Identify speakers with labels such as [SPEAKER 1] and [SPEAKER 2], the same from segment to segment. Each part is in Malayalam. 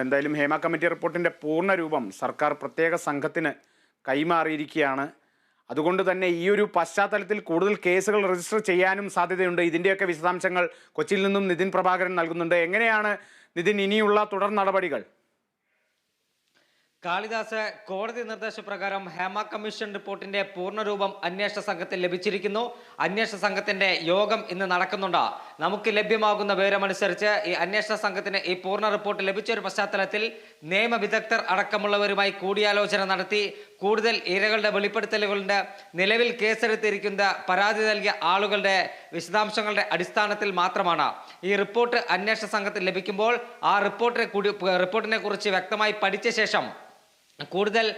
[SPEAKER 1] എന്തായാലും ഹേമ കമ്മിറ്റി റിപ്പോർട്ടിന്റെ പൂർണ രൂപം സർക്കാർ പ്രത്യേക സംഘത്തിന് കൈമാറിയിരിക്കുകയാണ്. അതുകൊണ്ട് തന്നെ ഈ ഒരു പശ്ചാത്തലത്തിൽ കൂടുതൽ കേസുകൾ രജിസ്റ്റർ ചെയ്യാനും സാധ്യതയുണ്ട്. ഇതിന്റെയൊക്കെ വിശദാംശങ്ങൾ കൊച്ചിയിൽ നിന്നും നിതിൻ പ്രഭാകരൻ നൽകുന്നുണ്ട്. എങ്ങനെയാണ് നിതിൻ ഇനിയുള്ള തുടർ നടപടികൾ?
[SPEAKER 2] കാളിദാസ് കോടതി നിർദ്ദേശപ്രകാരം ഹേമ കമ്മീഷൻ റിപ്പോർട്ടിന്റെ പൂർണരൂപം അന്വേഷണ സംഘത്തിൽ ലഭിച്ചിരിക്കുന്നു. അന്വേഷണ സംഘത്തിന്റെ യോഗം ഇന്ന് നടക്കുന്നുണ്ട്. നമുക്ക് ലഭ്യമാകുന്ന വിവരമനുസരിച്ച് ഈ അന്വേഷണ സംഘത്തിന് ഈ പൂർണ റിപ്പോർട്ട് ലഭിച്ച ഒരു പശ്ചാത്തലത്തിൽ നിയമ വിദഗ്ധർ അടക്കമുള്ളവരുമായി കൂടിയാലോചന നടത്തി കൂടുതൽ ഇരകളുടെ വെളിപ്പെടുത്തലുകളുടെ നിലവിൽ കേസെടുത്തിരിക്കുന്ന പരാതി നൽകിയ ആളുകളുടെ വിശദാംശങ്ങളുടെ അടിസ്ഥാനത്തിൽ മാത്രമാണ് ഈ റിപ്പോർട്ട് അന്വേഷണ സംഘത്തിൽ ലഭിക്കുമ്പോൾ ആ റിപ്പോർട്ടിനെ റിപ്പോർട്ടിനെ കുറിച്ച് വ്യക്തമായി പഠിച്ച ശേഷം കൂടുതൽ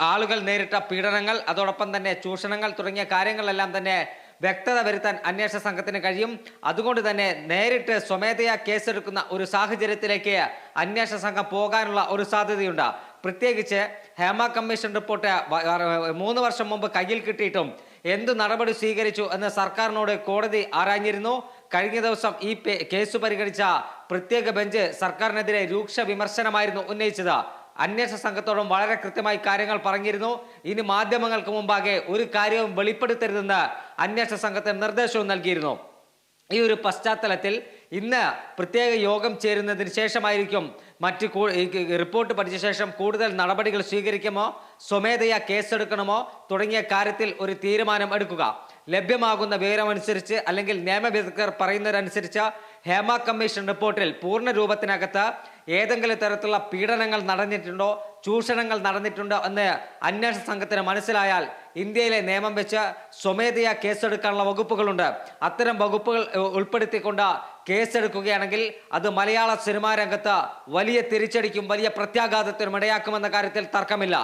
[SPEAKER 2] ആളുകൾ നേരിട്ട പീഡനങ്ങൾ അതോടൊപ്പം തന്നെ ചൂഷണങ്ങൾ തുടങ്ങിയ കാര്യങ്ങളെല്ലാം തന്നെ വ്യക്തത വരുത്താൻ അന്വേഷണ സംഘത്തിന് കഴിയും. അതുകൊണ്ട് തന്നെ നേരിട്ട് സ്വമേധയാ കേസെടുക്കുന്ന ഒരു സാഹചര്യത്തിലേക്ക് അന്വേഷണ സംഘം പോകാനുള്ള ഒരു സാധ്യതയുണ്ട്. പ്രത്യേകിച്ച് ഹേമ കമ്മീഷൻ റിപ്പോർട്ട് മൂന്ന് വർഷം മുമ്പ് കയ്യിൽ കിട്ടിയിട്ടും എന്ത് നടപടി സ്വീകരിച്ചു എന്ന് സർക്കാരിനോട് കോടതി ആരാഞ്ഞിരുന്നു. കഴിഞ്ഞ ദിവസം ഈ കേസ് പരിഗണിച്ച പ്രത്യേക ബെഞ്ച് സർക്കാരിനെതിരെ രൂക്ഷ വിമർശനമായിരുന്നു ഉന്നയിച്ചത്. അന്വേഷണ സംഘത്തോടും വളരെ കൃത്യമായി കാര്യങ്ങൾ പറഞ്ഞിരുന്നു. ഇനി മാധ്യമങ്ങൾക്ക് മുമ്പാകെ ഒരു കാര്യവും വെളിപ്പെടുത്തരുതെന്ന് അന്വേഷണ സംഘത്തിന് നിർദ്ദേശവും നൽകിയിരുന്നു. ഈ ഒരു പശ്ചാത്തലത്തിൽ ഇന്ന് പ്രത്യേക യോഗം ചേരുന്നതിന് ശേഷമായിരിക്കും മറ്റ് റിപ്പോർട്ട് പഠിച്ച ശേഷം കൂടുതൽ നടപടികൾ സ്വീകരിക്കുമോ? സ്വമേധയാ കേസെടുക്കണമോ? തുടങ്ങിയ കാര്യത്തിൽ ഒരു തീരുമാനം എടുക്കുക. ലഭ്യമാകുന്ന വിവരമനുസരിച്ച് അല്ലെങ്കിൽ നിയമവിദഗ്ധർ പറയുന്നതനുസരിച്ച് ഹേമ കമ്മീഷൻ റിപ്പോർട്ടിൽ പൂർണ രൂപത്തിനകത്ത് ഏതെങ്കിലും തരത്തിലുള്ള പീഡനങ്ങൾ നടന്നിട്ടുണ്ടോ? ചൂഷണങ്ങൾ നടന്നിട്ടുണ്ടോ? എന്ന് അന്വേഷണ സംഘത്തിന് മനസ്സിലായാൽ ഇന്ത്യയിലെ നിയമം വെച്ച് സ്വമേധയാ കേസെടുക്കാനുള്ള വകുപ്പുകളുണ്ട്. അത്തരം വകുപ്പുകൾ ഉൾപ്പെടുത്തിക്കൊണ്ട് കേസെടുക്കുകയാണെങ്കിൽ അത് മലയാള സിനിമാ രംഗത്ത് വലിയ തിരിച്ചടിക്കും വലിയ പ്രത്യാഘാതത്തിനും ഇടയാക്കുമെന്ന കാര്യത്തിൽ തർക്കമില്ല.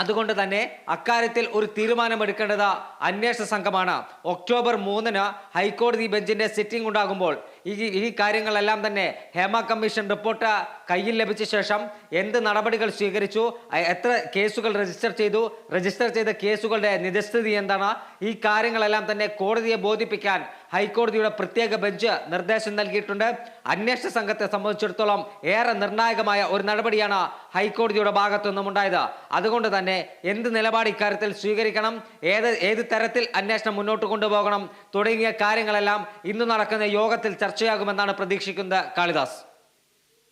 [SPEAKER 2] അതുകൊണ്ട് തന്നെ അക്കാര്യത്തിൽ ഒരു തീരുമാനമെടുക്കേണ്ടത് അന്വേഷണ സംഘമാണ്. ഒക്ടോബർ മൂന്നിന് ഹൈക്കോടതി ബെഞ്ചിന്റെ സിറ്റിംഗ് ഉണ്ടാകുമ്പോൾ ഈ ഈ കാര്യങ്ങളെല്ലാം തന്നെ ഹേമ കമ്മീഷൻ റിപ്പോർട്ട് കയ്യിൽ ലഭിച്ച ശേഷം എന്ത് നടപടികൾ സ്വീകരിച്ചു എത്ര കേസുകൾ രജിസ്റ്റർ ചെയ്തു രജിസ്റ്റർ ചെയ്ത കേസുകളുടെ നിജസ്ഥിതി എന്താണ് ഈ കാര്യങ്ങളെല്ലാം തന്നെ കോടതിയെ ബോധിപ്പിക്കാൻ ഹൈക്കോടതിയുടെ പ്രത്യേക ബെഞ്ച് നിർദ്ദേശം നൽകിയിട്ടുണ്ട്. അന്വേഷണ സംഘത്തെ സംബന്ധിച്ചിടത്തോളം ഏറെ നിർണായകമായ ഒരു നടപടിയാണ് ഹൈക്കോടതിയുടെ ഭാഗത്തു നിന്നും ഉണ്ടായത് അതുകൊണ്ട് തന്നെ എന്ത് നിലപാട് ഇക്കാര്യത്തിൽ സ്വീകരിക്കണം ഏത് ഏത് തരത്തിൽ അന്വേഷണം മുന്നോട്ട് കൊണ്ടുപോകണം തുടങ്ങിയ കാര്യങ്ങളെല്ലാം ഇന്ന് നടക്കുന്ന യോഗത്തിൽ ചർച്ചയാകുമെന്നാണ് പ്രതീക്ഷിക്കുന്നത് കാളിദാസ്.